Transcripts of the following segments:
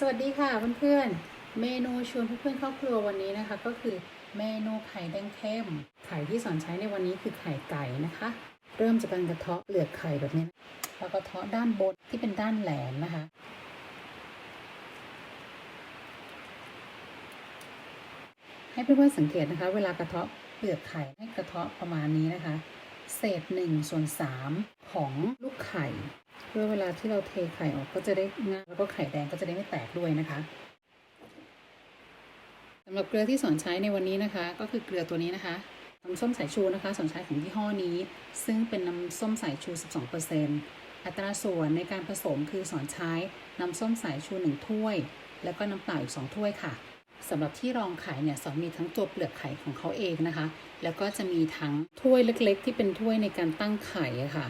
สวัสดีค่ะเพื่อนๆ เมนูชวนเพื่อนๆเข้าครัววันนี้นะคะ ก็คือเมนูไข่แดงเข้ม ไข่ที่สอนใช้ในวันนี้คือไข่ไก่นะคะ เริ่มจากการกระเทาะเปลือกไข่แบบนี้แล้วก็เทาะด้านบนที่เป็นด้านแหลมนะคะ ให้เพื่อนๆสังเกตนะคะ เวลากระเทาะเปลือกไข่ให้กระเทาะประมาณนี้นะคะ เศษหนึ่งส่วนสามของลูกไข่ พื่อเวลาที่เราเทไข่ออกก็จะได้ง่ายแล้วก็ไข่แดงก็จะได้ไม่แตกด้วยนะคะสำหรับเกลือที่สอนใช้ในวันนี้นะคะ ก็คือเกลือตัวนี้นะคะน้ำส้มสายชูนะคะสอนใช้ของยี่ห้อนี้ ซึ่งเป็นน้ำส้มสายชู 12%อัตราส่วนในการผสมคือสอนใช้น้ำส้มสายชู 1 ถ้วย แล้วก็น้ำเปล่าอีก 2 ถ้วยค่ะสำหรับที่รองไข่เนี่ยสอนมีทั้งตัวเปลือกไข่ของเขาเองนะคะ แล้วก็จะมีทั้งถ้วยเล็ก ๆ ที่เป็นถ้วยในการตั้งไข่ค่ะ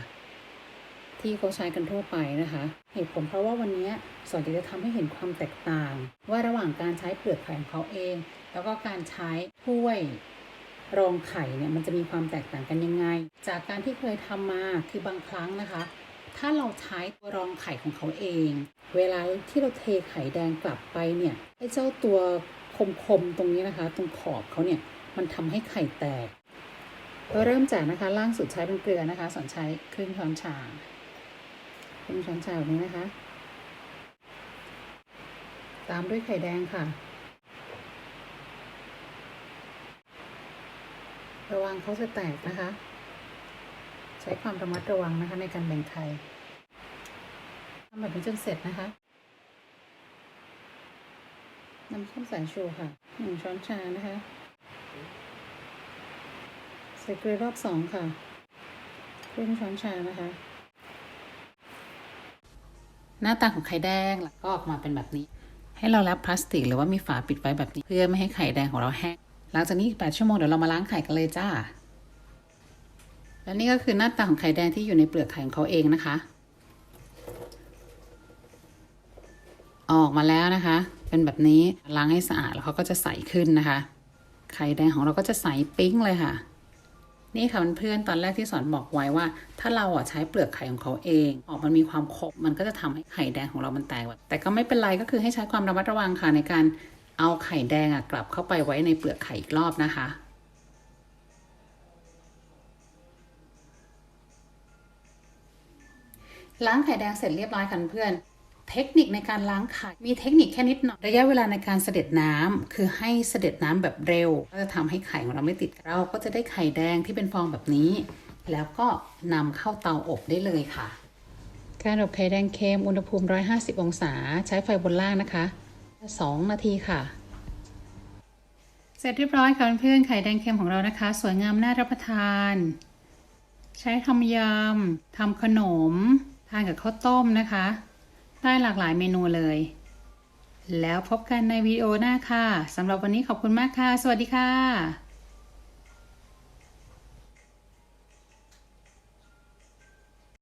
ที่เขาใช้กันทั่วไปนะคะ เหตุผลเพราะว่าวันนี้สอนจะทำให้เห็นความแตกต่าง ว่าระหว่างการใช้เปลือกไข่ของเขาเอง แล้วก็การใช้ถ้วยรองไข่เนี่ยมันจะมีความแตกต่างกันยังไง จากการที่เคยทำมาคือบางครั้งนะคะ ถ้าเราใช้ตัวรองไข่ของเขาเอง เวลาที่เราเทไข่แดงกลับไปเนี่ยไอ้เจ้าตัวคมๆตรงนี้นะคะ ตรงขอบเขาเนี่ยมันทำให้ไข่แตกเริ่มจากนะคะล่างสุดใช้เป็นเกลือนะคะสอนใช้ครึ่งช้อนชา ครึ่งช้อนชาแบบนี้นะคะ ตามด้วยไข่แดงค่ะ ระวังเขาจะแตกนะคะ ใช้ความระมัดระวังนะคะในการแบ่งไข่ทำแบบนี้จนเสร็จนะคะน้ำส้มสายชูค่ะหนึ่งช้อนชานะคะใส่เกลือรอบสองค่ะครึ่งช้อนชานะคะ หน้าตาของไข่แดงก็ออกมาเป็นแบบนี้ ให้เราแรปพลาสติก หรือว่ามีฝาปิดไว้แบบนี้ เพื่อไม่ให้ไข่แดงของเราแห้ง หลังจากนี้อีก8ชั่วโมงเดี๋ยวเรามาล้างไข่กันเลยจ้า และนี่ก็คือหน้าตาของไข่แดงที่อยู่ในเปลือกไข่ของเขาเองนะคะ ออกมาแล้วนะคะ เป็นแบบนี้ล้างให้สะอาดแล้วเขาก็จะใสขึ้นนะคะ ไข่แดงของเราก็จะใสปิ๊งเลยค่ะ นี่ค่ะเพื่อนๆตอนแรกที่สอนบอกไว้ว่า ถ้าเราอะใช้เปลือกไข่ของเขาเอง ออกมันมีความคมมันก็จะทำให้ไข่แดงของเรามันแตกแบบแต่ก็ไม่เป็นไรก็คือให้ใช้ความระมัดระวังค่ะในการเอาไข่แดงอะกลับเข้าไปไว้ในเปลือกไข่อีกรอบนะคะล้างไข่แดงเสร็จเรียบร้อยค่ะเพื่อน เทคนิคในการล้างไข่มีเทคนิคแค่นิดหน่อยระยะเวลาในการเสด็จน้ำคือให้เสด็จน้ำแบบเร็ว ก็จะทำให้ไข่ของเราไม่ติดเราก็จะได้ไข่แดงที่เป็นฟองแบบนี้ แล้วก็นำเข้าเตาอบได้เลยค่ะ การอบไข่แดงเค็มอุณหภูมิ 150 องศา ใช้ไฟบนล่างนะคะ 2 นาทีค่ะเสร็จเรียบร้อยค่ะเพื่อนๆไข่แดงเค็มของเรานะคะ สวยงามน่ารับประทาน ใช้ทำยำทำขนม ทานกับข้าวต้มนะคะ ได้หลากหลายเมนูเลย แล้วพบกันในวิดีโอหน้าค่ะสำหรับวันนี้ขอบคุณมากค่ะ สวัสดีค่ะ